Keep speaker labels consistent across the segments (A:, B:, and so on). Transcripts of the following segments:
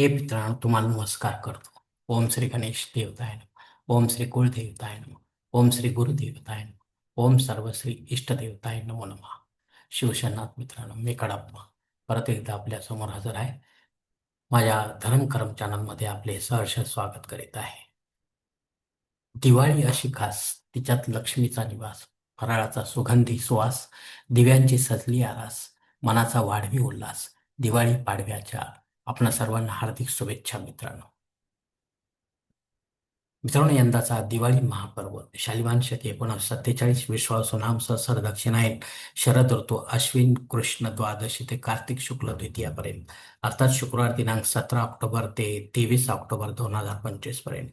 A: हे मित्रांनो तुम्हाला नमस्कार करतो. ओम श्री गणेश देवताय नमः. ओम श्री कुलदेवताय नम. ओम श्री गुरुदेवताय नम. ओम सर्वश्री इष्टदेवताय नमो नमः. शिवशनाथ मित्रांनो मी कडाप्पा. परत एकदा आपल्यासमोर हजर आहे. माझ्या धर्मकर्म चॅनलमध्ये आपले सहर्ष स्वागत करीत आहे. दिवाळी अशी खास तिच्यात लक्ष्मीचा निवास फराळाचा सुगंधी सुवास दिव्यांची सजली आरास मनाचा वाढवी उल्हास दिवाळी पाडव्याच्या आपणा सर्वांना हार्दिक शुभेच्छा मित्रांनो. मित्रांनो यंदाचा दिवाळी महापर्व शालिवान शके एकोणीसशे सत्तेचाळीस विश्वास नाम सहसर दक्षिणायन शरद ऋतू अश्विन कृष्ण द्वादशी ते कार्तिक शुक्ल द्वितीयापर्यंत. अर्थात शुक्रवार दिनांक सतरा ऑक्टोबर ते तेवीस ऑक्टोबर दोन हजार पंचवीसपर्यंत.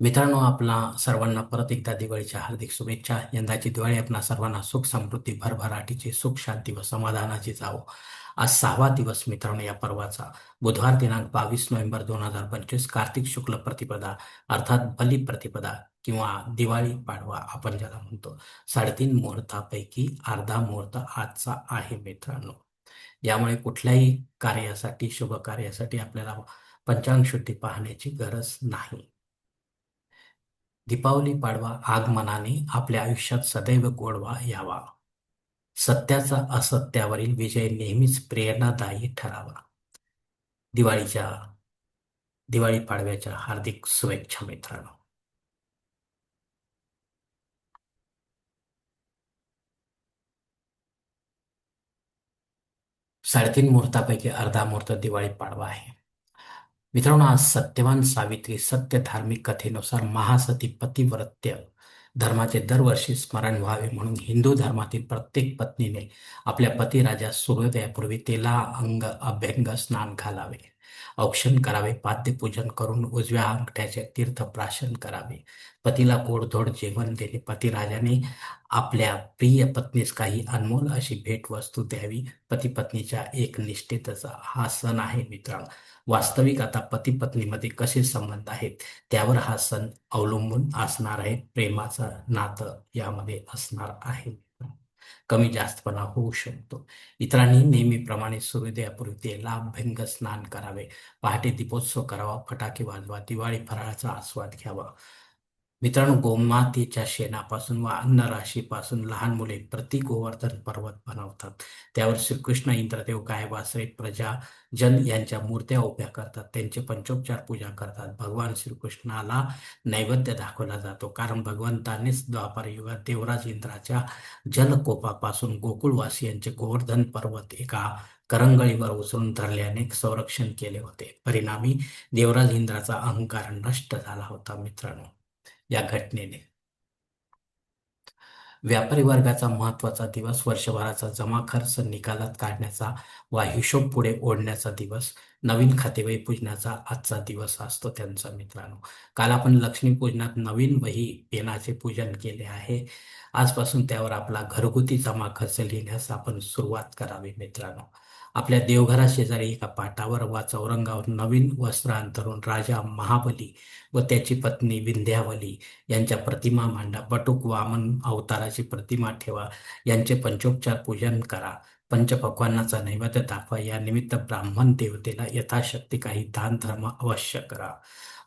A: मित्रांनो आपला सर्वांना परत एकदा दिवाळीच्या हार्दिक शुभेच्छा. यंदाची दिवाळी आपणा सर्वांना सुख समृद्धी भरभराटीची सुख शांती व समाधानाची जावो. आज सहावा दिवस मित्रांनो या पर्वाचा. बुधवार दिनांक बावीस नोव्हेंबर दोन हजार पंचवीस कार्तिक शुक्ल प्रतिपदा अर्थात बली प्रतिपदा किंवा दिवाळी पाडवा आपण ज्याला म्हणतो. साडेतीन मुहूर्तापैकी अर्धा मुहूर्त आजचा आहे मित्रांनो. यामुळे कुठल्याही कार्यासाठी शुभ कार्यासाठी आपल्याला पंचांग शुद्धी पाहण्याची गरज नाही. दीपावली पाडवा आगमनाने आपल्या आयुष्यात सदैव गोडवा यावा. सत्याचा असत्यावरील विजय नेहमीच प्रेरणादायी ठरावा. दिवाळीच्या दिवाळी पाडव्याच्या हार्दिक शुभेच्छा मित्रांनो. साडेतीन मुहूर्तापैकी अर्धा मुहूर्त दिवाळी पाडवा आहे. मित्रांनो आज सत्यवान सावित्री सत्य धार्मिक कथेनुसार महासती पतिव्रत्य धर्माचे दरवर्षी स्मरण व्हावे म्हणून हिंदू धर्मातील प्रत्येक पत्नीने आपल्या पतिराजा सूर्योदयापूर्वी तेला अंग अभ्यंग स्नान घालावे. औक्षण करावे पाद्यपूजन करून उजव्या अंगठ्याचे तीर्थ प्राशन करावे. पतीला गोडधोड जेवण देणे. पतिराजाने आपल्या प्रिय पत्नीस काही अनमोल अशी भेट वस्तू द्यावी. पती पत्नीच्या एक निष्ठेतचा हा सण आहे मित्रांनो. वास्तविक आता पती पत्नीमध्ये कसे संबंध आहेत? त्यावर हा सण अवलंबून असणार आहे. प्रेमाचं नातं यामध्ये असणार आहे. कमी जास्तपणा होऊ शकतो. इतरांनी नेहमीप्रमाणे सूर्योदयापूर्वी तेला भंग स्नान करावे. पहाटे दीपोत्सव करावा फटाके वाजवा दिवाळी फराळाचा आस्वाद घ्यावा. मित्रांनो गोमातेच्या शेणापासून व अन्न राशीपासून लहान मुले प्रति गोवर्धन पर्वत बनवतात. त्यावर श्रीकृष्ण इंद्रदेव गायवासरे प्रजा जन यांच्या मूर्त्या उभ्या करतात. त्यांचे पंचोपचार पूजा करतात. भगवान श्रीकृष्णाला नैवेद्य दाखवला जातो. कारण भगवंतानेच द्वापार युगात देवराज इंद्राच्या जलकोपापासून गोकुळवासियांचे गोवर्धन पर्वत एका करंगळीवर उचलून धरल्याने संरक्षण केले होते. परिणामी देवराज इंद्राचा अहंकार नष्ट झाला होता मित्रांनो. या घटनेने. व्यापारी वर्गाचा महत्त्वाचा दिवस वर्षभराचा जमा खर्च निकालात काढण्याचा वा हिशोब पुढे ओढण्याचा दिवस नवीन खातेवही पूजनाचा आजचा दिवस असतो त्यांचा मित्रांनो. काल आपण लक्ष्मीपूजनात नवीन वही पेनाचे पूजन केले आहे. आजपासून त्यावर आपला घरगुती जमा खर्च लिहिण्यास आपण सुरुवात करावी मित्रांनो. आपल्या देवघरा शेजारी एका पाटावर वा चौरंगावर नवीन वस्त्र अंतरून राजा महाबली व त्याची पत्नी विंध्यावली यांच्या प्रतिमा मांडा. बटुक वामन अवताराची प्रतिमा ठेवा. यांचे पंचोपचार पूजन करा. पंचपक्वांनाचा नैवेद्य दाखवा. या निमित्त ब्राह्मण देवतेला यथाशक्ती काही दान धर्म अवश्य करा.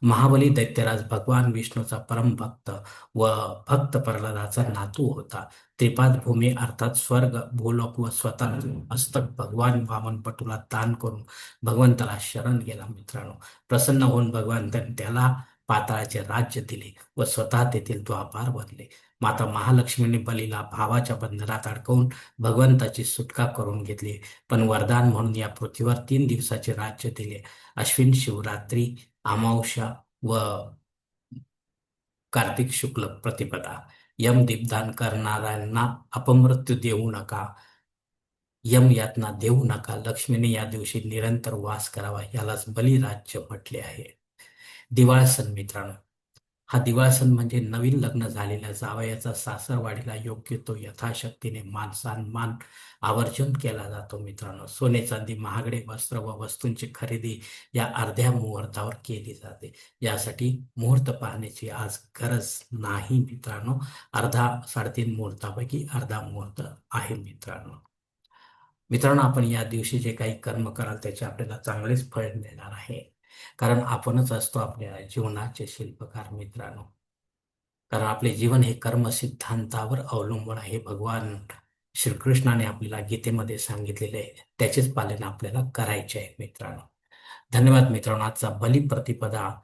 A: महाबली दैत्यराज भगवान विष्णूचा परम भक्त व भक्त प्रल्हादाचा नातू होता. त्रिपाद भूमी अर्थात स्वर्ग भूलोक व स्वतः हस्तक भगवान वामन पटूला दान करून भगवंताला शरण गेला मित्रांनो. प्रसन्न होऊन भगवंताने त्याला पाताळाचे राज्य दिले व स्वतः तेथील द्वापार बनले. माता महालक्ष्मीने बलीला भावाच्या बंधनात अडकवून भगवंताची सुटका करून घेतली. पण वरदान म्हणून या पृथ्वीवर तीन दिवसाचे राज्य दिले. अश्विन शिवरात्री अमावस्या व कार्तिक शुक्ल प्रतिपदा. यम दीपदान करणाऱ्यांना अपमृत्यू देऊ नका. यम यातना देऊ नका. लक्ष्मीने या दिवशी निरंतर वास करावा. यालाच बलिराज्य म्हटले आहे. दिवाळ सण मित्रांनो हा दिवासन म्हणजे नवीन लग्न झालेल्या जावयाचा सासरवाडीला योग्य तो यथाशक्तीने मान सन्मान आवर्जून केला जातो मित्रांनो. सोने चांदी महागडे वस्त्र व वस्तूंची खरेदी या अर्ध्या मुहूर्तावर केली जाते. यासाठी मुहूर्त पाहण्याची आज गरज नाही मित्रांनो. अर्धा साडेतीन मुहूर्तापैकी अर्धा मुहूर्त आहे मित्रांनो. मित्रांनो आपण या दिवशी जे काही कर्म कराल त्याचे आपल्याला चांगलेच फळ मिळणार आहे. कारण आपणच असतो आपल्या जीवनाचे शिल्पकार मित्रांनो. कारण आपले जीवन हे कर्म सिद्धांतावर अवलंबून आहे. भगवान श्रीकृष्णाने आपल्याला गीतेमध्ये सांगितलेले आहे. त्याचेच पालन आपल्याला करायचे आहे मित्रांनो. धन्यवाद मित्रांनो. आजचा बलिप्रतिपदा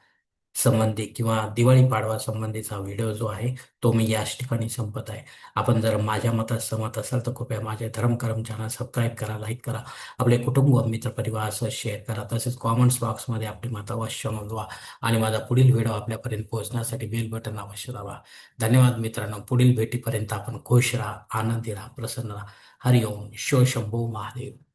A: संबंधी किंवा दिवाळी पाडवा संबंधीचा व्हिडिओ जो आहे तो मी याच ठिकाणी संपत आहे. आपण जर माझ्या मतात सहमत असाल तर कृपया माझे धर्मकर्म चॅनल सबस्क्राईब करा लाईक करा. आपले कुटुंब मित्रपरिवार असं शेअर करा. तसेच कॉमेंट्स बॉक्समध्ये आपली मत अवश्य नोंदवा आणि माझा पुढील व्हिडिओ आपल्यापर्यंत पोहोचण्यासाठी बेल बटन अवश्य दाबा. धन्यवाद मित्रांनो. पुढील भेटीपर्यंत आपण खुश राहा आनंदी राहा प्रसन्न राहा. हरिओम. शो शंभू महादेव.